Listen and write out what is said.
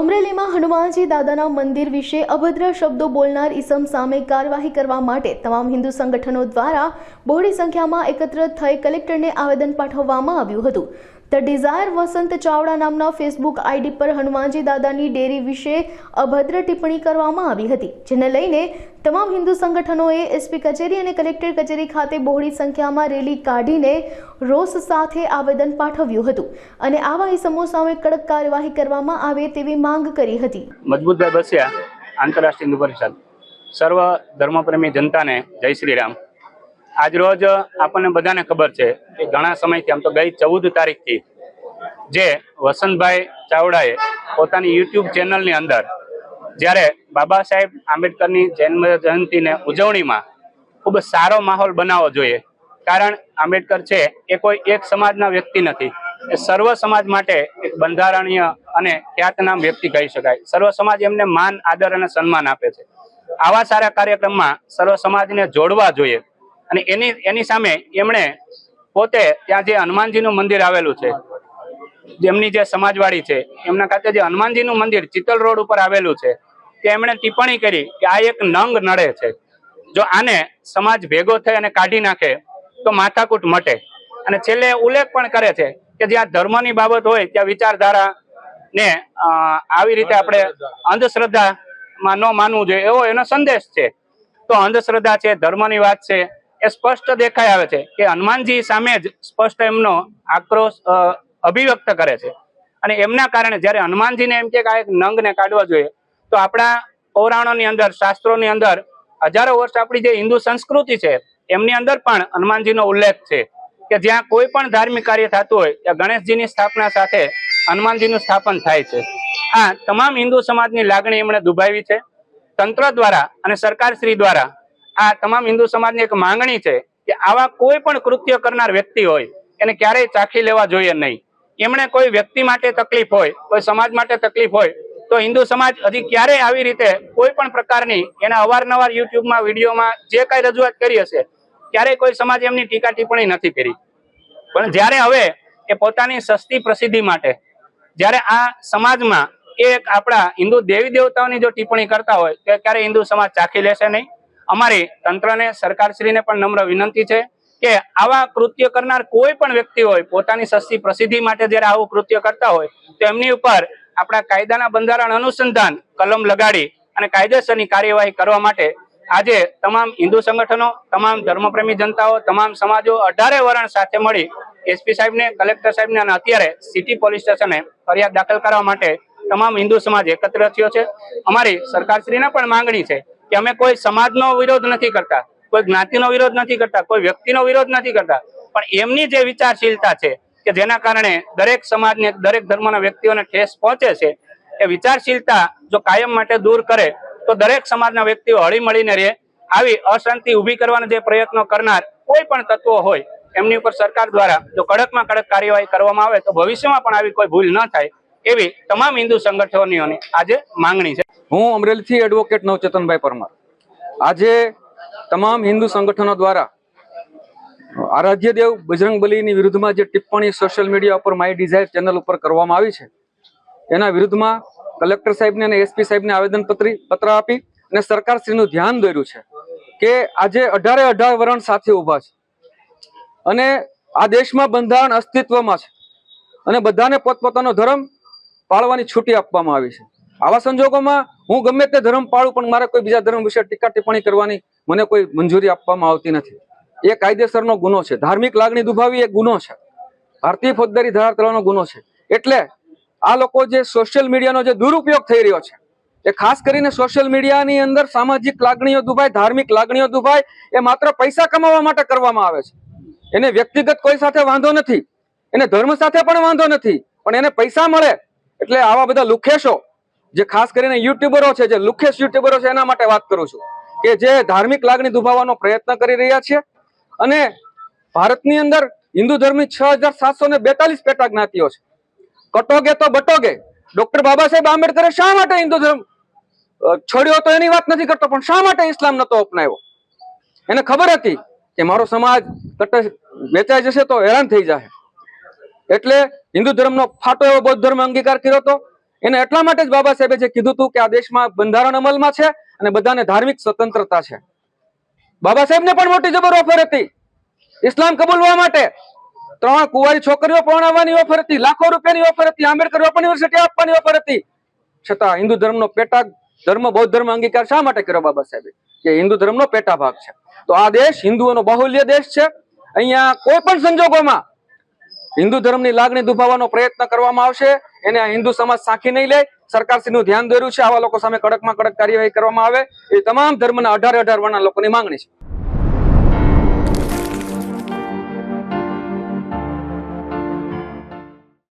અમરેલીમાં હનુમાનજી દાદાના મંદિર વિશે અભદ્ર શબ્દો બોલનાર ઈસમ સામે કાર્યવાહી કરવા માટે તમામ હિન્દુ સંગઠનો દ્વારા બહોળી સંખ્યામાં એકત્ર થઈ કલેક્ટરને આવેદન પાઠવવામાં આવ્યું હતું. ધ ડિઝાયર વસંત ચાવડા નામના ફેસબુક આઈડી પર હનુમાનજી દાદાની ડેરી વિશે અભદ્ર ટિપ્પણી કરવામાં આવી હતી, જેને લઈને તમામ હિન્દુ સંગઠનોએ એસપી કચેરી અને કલેક્ટર કચેરી ખાતે બહોળી સંખ્યામાં રેલી કાઢીને રોષ સાથે આવેદન પાઠવ્યું હતું અને આવા ઇસમો સામે કડક કાર્યવાહી કરવામાં આવે તેવી માંગ કરી હતી. મજબૂત બસિયા આંતરરાષ્ટ્રીય હિન્દુ પરિષદ. સર્વ ધર્મપ્રેમી જનતાને જય શ્રી રામ. આજ રોજ આપણને બધાને ખબર છે કે ઘણા સમયથી, આમ તો ગઈ ચૌદ તારીખથી, જે વસંતભાઈ ચાવડાએ પોતાની યુટ્યુબ ચેનલની અંદર, જ્યારે બાબા સાહેબ આંબેડકરની જન્મ જયંતિને ઉજવણીમાં ખૂબ સારો માહોલ બનાવવો જોઈએ. કારણ આંબેડકર છે એ કોઈ એક સમાજના વ્યક્તિ નથી. એ સર્વ સમાજ માટે એક બંધારણીય અને ખ્યાતનામ વ્યક્તિ કહી શકાય. સર્વ સમાજ એમને માન, આદર અને સન્માન આપે છે. આવા સારા કાર્યક્રમમાં સર્વ સમાજને જોડવા જોઈએ. અને એની એની સામે એમણે પોતે ત્યાં જે હનુમાનજીનું મંદિર આવેલું છે, જેમની જે સમાજવાડી છે, એમના ખાતે જે હનુમાનજીનું મંદિર ચિત્તલ રોડ ઉપર આવેલું છે તે એમણે ટિપ્પણી કરી કે આ એક નંગ નડે છે. જો આને સમાજ ભેગો થઈ અને કાઢી નાખે, તો માથાકૂટ મટે. અને છેલ્લે ઉલ્લેખ પણ કરે છે કે જ્યાં ધર્મની બાબત હોય, ત્યાં વિચારધારા ને આવી રીતે આપણે અંધશ્રદ્ધામાં ન માનવું જોઈએ એવો એનો સંદેશ છે. તો અંધશ્રદ્ધા છે, ધર્મની વાત છે એ સ્પષ્ટ દેખાઈ આવે છે કે હનુમાનજી સામે જ સ્પષ્ટ એમનો આક્રોશ અભિવ્યક્ત કરે છે. અને એમના કારણે જ્યારે હનુમાનજીને એમ કે આ એક નંગને કાઢવા જોઈએ, તો આપણા પૌરાણોની અંદર, શાસ્ત્રોની અંદર હજારો વર્ષ આપણી જે હિન્દુ સંસ્કૃતિ છે, એમની અંદર પણ હનુમાનજીનો ઉલ્લેખ છે કે જ્યાં કોઈ પણ ધાર્મિક કાર્ય થતું હોય, ત્યાં ગણેશજીની સ્થાપના સાથે હનુમાનજીનું સ્થાપન થાય છે. આ તમામ હિન્દુ સમાજની લાગણી એમણે દુભાવી છે. તંત્ર દ્વારા અને સરકાર શ્રી દ્વારા આ તમામ હિન્દુ સમાજની એક માંગણી છે કે આવા કોઈ પણ કૃત્ય કરનાર વ્યક્તિ હોય, એને ક્યારેય ચાખી લેવા જોઈએ નહીં. એમણે કોઈ વ્યક્તિ માટે તકલીફ હોય, કોઈ સમાજ માટે તકલીફ હોય, તો હિન્દુ સમાજ હજી ક્યારેય આવી રીતે કોઈ પણ પ્રકારની એના અવારનવાર યુટ્યુબમાં વિડીયોમાં જે કાંઈ રજૂઆત કરી હશે, ક્યારેય કોઈ સમાજ એમની ટીકા ટિપ્પણી નથી કરી. પણ જ્યારે હવે એ પોતાની સસ્તી પ્રસિદ્ધિ માટે, જ્યારે આ સમાજમાં એક આપણા હિન્દુ દેવી દેવતાઓની જો ટિપ્પણી કરતા હોય, તો ક્યારે હિન્દુ સમાજ ચાખી લેશે નહીં. અમારી તંત્રને, સરકારશ્રીને પણ નમ્ર વિનંતી છે કે આવા કૃત્ય કરનાર કોઈ પણ વ્યક્તિ હોય, પોતાની સસ્તી પ્રસિદ્ધિ માટે જ્યારે આવું કૃત્ય કરતા હોય, તો એમની ઉપર આપણા કાયદાના બંધારણ અનુસંધાન કલમ લગાડી અને કાયદેસરની કાર્યવાહી કરવા માટે આજે તમામ હિન્દુ સંગઠનો, તમામ ધર્મપ્રેમી જનતાઓ, તમામ સમાજો અઢારે વરણ સાથે મળી એસપી સાહેબને, કલેક્ટર સાહેબને અને અત્યારે સિટી પોલીસ સ્ટેશને ફરિયાદ દાખલ કરવા માટે તમામ હિન્દુ સમાજ એકત્ર થયો છે. અમારી સરકારશ્રીને પણ માંગણી છે કે અમે કોઈ સમાજનો વિરોધ નથી કરતા, કોઈ જ્ઞાતિનો વિરોધ નથી કરતા, કોઈ વ્યક્તિનો વિરોધ નથી કરતા. પણ એમની જે વિચારશીલતા છે કે જેના કારણે દરેક સમાજને, દરેક ધર્મના વ્યક્તિઓને ઠેસ પહોંચે છે, એ વિચારશીલતા જો કાયમ માટે દૂર કરે, તો દરેક સમાજના વ્યક્તિઓ હળી મળીને રહે. આવી અશાંતિ ઊભી કરવાના જે પ્રયત્નો કરનાર કોઈ પણ તત્વો હોય, એમની ઉપર સરકાર દ્વારા જો કડકમાં કડક કાર્યવાહી કરવામાં આવે, તો ભવિષ્યમાં પણ આવી કોઈ ભૂલ ન થાય, એવી તમામ હિન્દુ સંગઠનોની આજે માંગણી છે. હું અમરેલીથી એડવોકેટ નવચેતનભાઈ પરમાર. આજે તમામ હિન્દુ સંગઠનો દ્વારા આરાધ્ય દેવ બજરંગબલીની વિરુદ્ધમાં જે ટિપ્પણી સોશિયલ મીડિયા ઉપર માય ડિઝાયર ચેનલ ઉપર કરવામાં આવી છે, એના વિરુદ્ધમાં કલેક્ટર સાહેબને અને એસપી સાહેબને આવેદન પત્રી પત્ર આપી અને સરકારશ્રીનું ધ્યાન દોર્યું છે કે આજે અઢારે અઢાર વરણ સાથે ઊભા છે. અને આ દેશમાં બંધારણ અસ્તિત્વમાં છે અને બધાને પોતપોતાનો ધર્મ પાળવાની છૂટી આપવામાં આવી છે. આવા સંજોગોમાં હું ગમે તે ધર્મ પાળું, પણ મારે કોઈ બીજા ધર્મ વિશે ટીકા ટિપ્પણી કરવાની મને કોઈ મંજૂરી આપવામાં આવતી નથી. એ કાયદેસરનો ગુનો છે. ધાર્મિક લાગણી દુભાવી એ ગુનો છે. ભારતીય ફોજદારી ધારા ગુનો છે. એટલે આ લોકો જે સોશિયલ મીડિયાનો જે દુરુપયોગ થઈ રહ્યો છે, એ ખાસ કરીને સોશિયલ મીડિયાની અંદર સામાજિક લાગણીઓ દુભાય, ધાર્મિક લાગણીઓ દુભાય, એ માત્ર પૈસા કમાવા માટે કરવામાં આવે છે. એને વ્યક્તિગત કોઈ સાથે વાંધો નથી. એને ધર્મ સાથે પણ વાંધો નથી. પણ એને પૈસા મળે. એટલે આવા બધા લુખેશો જે ખાસ કરીને યુટ્યુબરો છે, જે લુખેશ યુટ્યુબરો છે, એના માટે વાત કરું છું કે જે ધાર્મિક લાગણી દુભાવવાનો પ્રયત્ન કરી રહ્યા છે અને ભારતની અંદર હિન્દુ ધર્મની છ હજાર સાતસો ને બેતાલીસ પેટા જ્ઞાતિઓ છે. કટોગે તો બટોગે. ડોક્ટર બાબા સાહેબ આંબેડકરે શા માટે હિન્દુ ધર્મ છોડ્યો તો એની વાત નથી કરતો, પણ શા માટે ઇસ્લામ નતો અપનાવ્યો? એને ખબર હતી કે મારો સમાજ કટ વેચાઈ જશે તો હેરાન થઈ જાય એટલે હિન્દુ ધર્મનો ફાટો એવો બૌદ્ધ ધર્મ અંગીકાર કર્યો હતો. એને એટલા માટે જ બાબા સાહેબે જે કીધું હતું કે આ દેશમાં બંધારણ અમલમાં છે અને બધાને ધાર્મિક સ્વતંત્રતા છે. બાબા સાહેબને પણ મોટી જબર ઓફર હતી. ઇસ્લામ કબૂલવા માટે ત્રણ કુંવારી છોકરીઓ પરણાવવાની ઓફર હતી, લાખો રૂપિયાની ઓફર હતી, આંબેડકર ઓપન યુનિવર્સિટી આપવાની ઓફર હતી. છતાં હિન્દુ ધર્મનો પેટા ધર્મ, બૌદ્ધ ધર્મ અંગીકાર શા માટે કર્યો બાબા સાહેબે? કે હિન્દુ ધર્મનો પેટા ભાગ છે. તો આ દેશ હિન્દુઓનો બાહુલ્ય દેશ છે. અહીંયા કોઈ પણ સંજોગોમાં હિન્દુ ધર્મની લાગણી દુભાવવાનો પ્રયત્ન કરવામાં આવશે. એને હિન્દુ સમાજ સાંખી નહીં લે. સરકારશ્રીનું ધ્યાન દોર્યું છે. આવા લોકો સામે કડકમાં કડક કાર્યવાહી કરવામાં આવે. એ તમામ ધર્મના અઢારે અઢાર વર્ણના લોકોની માંગણી છે.